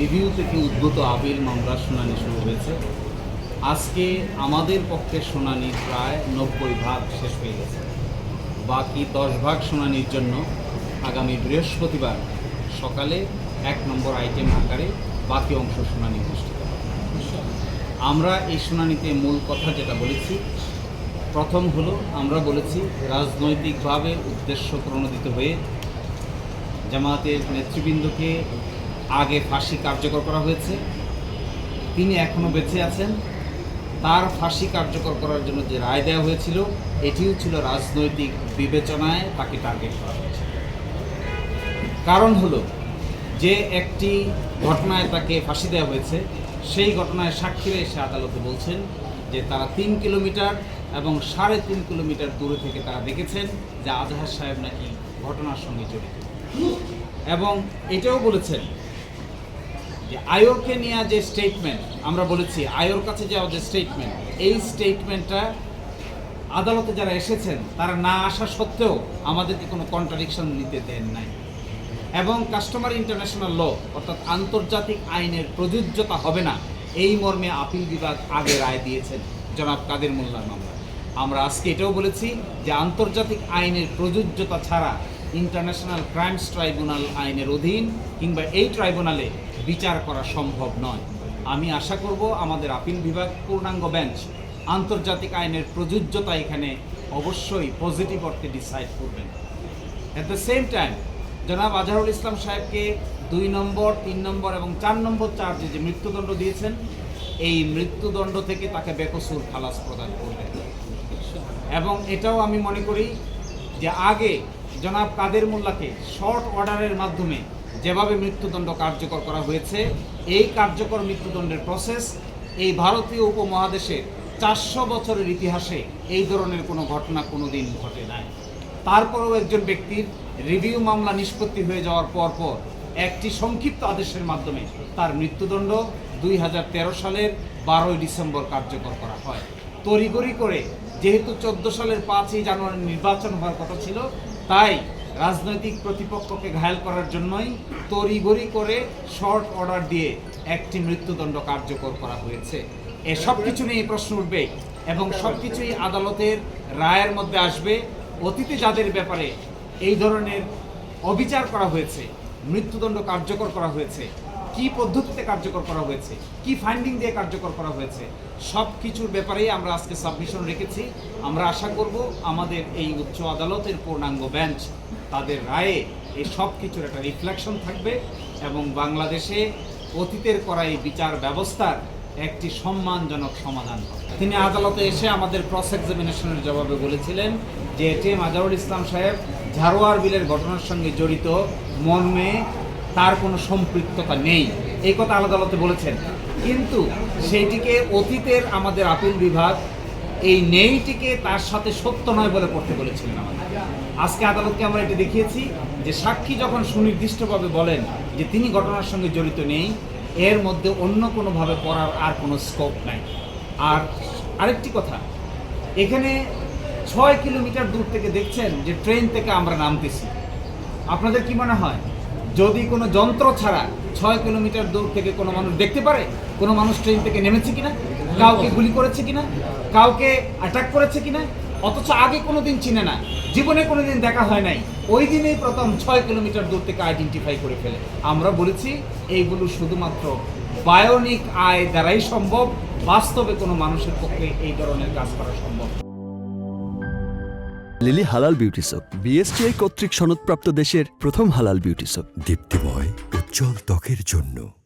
Review থেকে উদ্ভূত appeal মামলার শুনানি শুরু হয়েছে। আজকে আমাদের পক্ষে শুনানি প্রায় নব্বই ভাগ শেষ হয়ে গেছে। বাকি দশ ভাগ শুনানির জন্য আগামী বৃহস্পতিবার সকালে এক নম্বর আইটেম আকারে বাকি অংশ শুনানি অনুষ্ঠিত আমরা এই শুনানিতে মূল কথা যেটা বলেছি, প্রথম হলো আমরা বলেছি রাজনৈতিকভাবে উদ্দেশ্য প্রণোদিত হয়ে জামাতের নেতৃবৃন্দকে আগে ফাঁসি কার্যকর করা হয়েছে। তিনি এখনও বেঁচে আছেন। তার ফাঁসি কার্যকর করার জন্য যে রায় দেওয়া হয়েছিল, এটিও ছিল রাজনৈতিক বিবেচনায় তাকে টার্গেট করা হয়েছে। কারণ হলো যে একটি ঘটনায় তাকে ফাঁসি দেওয়া হয়েছে, সেই ঘটনায় সাক্ষীরা এসে আদালতে বলছেন যে তারা তিন কিলোমিটার এবং সাড়ে তিন কিলোমিটার দূরে থেকে তারা দেখেছেন যে আজহার সাহেব নাকি ঘটনার সঙ্গে জড়িত। এবং এটাও বলেছেন আয়োরকে নিয়ে যে স্টেটমেন্ট আমরা বলেছি আয়োর কাছে যাওয়া যে স্টেটমেন্ট এই স্টেটমেন্টটা আদালতে যারা এসেছেন, তারা না আসা সত্ত্বেও আমাদেরকে কোনো কন্ট্রাডিকশন নিতে দেন নাই। এবং কাস্টমার ইন্টারন্যাশনাল ল অর্থাৎ আন্তর্জাতিক আইনের প্রযোজ্যতা হবে না, এই মর্মে আপিল বিভাগ আগে রায় দিয়েছেন, জনাব কাদের মোল্লার মামলা। আমরা আজকে এটাও বলেছি যে আন্তর্জাতিক আইনের প্রযোজ্যতা ছাড়া ইন্টারন্যাশনাল ক্রাইমস ট্রাইব্যুনাল আইনের অধীন কিংবা এই ট্রাইব্যুনালে বিচার করা সম্ভব নয়। আমি আশা করব আমাদের আপিল বিভাগ পূর্ণাঙ্গ বেঞ্চ আন্তর্জাতিক আইনের প্রযোজ্যতা এখানে অবশ্যই পজিটিভ অর্থে ডিসাইড করবেন অ্যাট দ্য সেম টাইম জনাব আজহারুল ইসলাম সাহেবকে দুই নম্বর, তিন নম্বর এবং চার নম্বর চার্জে যে মৃত্যুদণ্ড দিয়েছেন, এই মৃত্যুদণ্ড থেকে তাকে বেকসুর খালাস প্রদান করবেন এবং এটাও আমি মনে করি যে আগে জনাব কাদের মোল্লাকে শর্ট অর্ডারের মাধ্যমে যেভাবে মৃত্যুদণ্ড কার্যকর করা হয়েছে, এই কার্যকর মৃত্যুদণ্ডের প্রসেস এই ভারতীয় উপমহাদেশের চারশো বছরের ইতিহাসে এই ধরনের কোনো ঘটনা কোনো দিন ঘটে নাই। তারপরেও একজন ব্যক্তির রিভিউ মামলা নিষ্পত্তি হয়ে যাওয়ার পর পর একটি সংক্ষিপ্ত আদেশের মাধ্যমে তার মৃত্যুদণ্ড দুই হাজার তেরো সালের বারোই ডিসেম্বর কার্যকর করা হয়। তড়িগড়ি করে, যেহেতু চোদ্দ সালের পাঁচই জানুয়ারি নির্বাচন হওয়ার কথা ছিল তাই রাজনৈতিক প্রতিপক্ষকে ঘায়াল করার জন্যই তড়িগড়ি করে শর্ট অর্ডার দিয়ে একটি মৃত্যুদণ্ড কার্যকর করা হয়েছে। এসব কিছু নিয়ে প্রশ্ন উঠবে এবং সব কিছুই আদালতের রায়ের মধ্যে আসবে। অতীতে যাদের ব্যাপারে এই ধরনের অবিচার করা হয়েছে, মৃত্যুদণ্ড কার্যকর করা হয়েছে কি পদ্ধতিতে কার্যকর করা হয়েছে, কি ফাইন্ডিং দিয়ে কার্যকর করা হয়েছে সব কিছুর ব্যাপারেই আমরা আজকে সাবমিশন রেখেছি। আমরা আশা করব আমাদের এই উচ্চ আদালতের পূর্ণাঙ্গ বেঞ্চ তাদের রায়ে এই সব কিছুর একটা রিফ্লেকশন থাকবে এবং বাংলাদেশে অতীতের করা এই বিচার ব্যবস্থার একটি সম্মানজনক সমাধান তিনি আদালতে এসে আমাদের ক্রস এক্সামিনেশনের জবাবে বলেছিলেন যে এটি মাজারুল ইসলাম সাহেব ঝাড়োয়ার বিলের ঘটনার সঙ্গে জড়িত মর্মে তার কোনো সম্পৃক্ততা নেই। এই কথা আলাদা আদালতে বলেছেন। কিন্তু সেইটিকে অতীতের আমাদের আপিল বিভাগ এই নেইটিকে তার সাথে সত্য নয় বলে পড়তে বলেছিলেন আমাদের। আজকে আদালতকে আমরা এটি দেখিয়েছি যে সাক্ষী যখন সুনির্দিষ্টভাবে বলেন যে তিনি ঘটনার সঙ্গে জড়িত নেই, এর মধ্যে অন্য কোনোভাবে পড়ার আর কোনো স্কোপ নাই। আর আরেকটি কথা, এখানে ছয় কিলোমিটার দূর থেকে দেখছেন যে ট্রেন থেকে আমরা নামতেছি। আপনাদের কি মনে হয়? যদি কোনো যন্ত্র ছাড়া ছয় কিলোমিটার দূর থেকে কোনো মানুষ দেখতে পারে, কোনো মানুষ ট্রেন থেকে নেমেছে কিনা, কাউকে গুলি করেছে কিনা, কাউকে অ্যাটাক করেছে কিনা, অথচ আগে কোনো দিন চিনে না, জীবনে কোনো দিন দেখা হয় নাই, ওই দিনেই প্রথম ছয় কিলোমিটার দূর থেকে আইডেন্টিফাই করে ফেলে আমরা বলেছি, এইগুলো শুধুমাত্র বায়োনিক আয় দ্বারাই সম্ভব, বাস্তবে কোনো মানুষের পক্ষে এই ধরনের কাজ করা সম্ভব। লিলি হালাল বিউটি সোপ বিএসটিআই কর্তৃক সনদপ্রাপ্ত দেশের প্রথম হালাল বিউটি সোপ। দীপ্তিময়, উজ্জ্বল ত্বকের জন্য।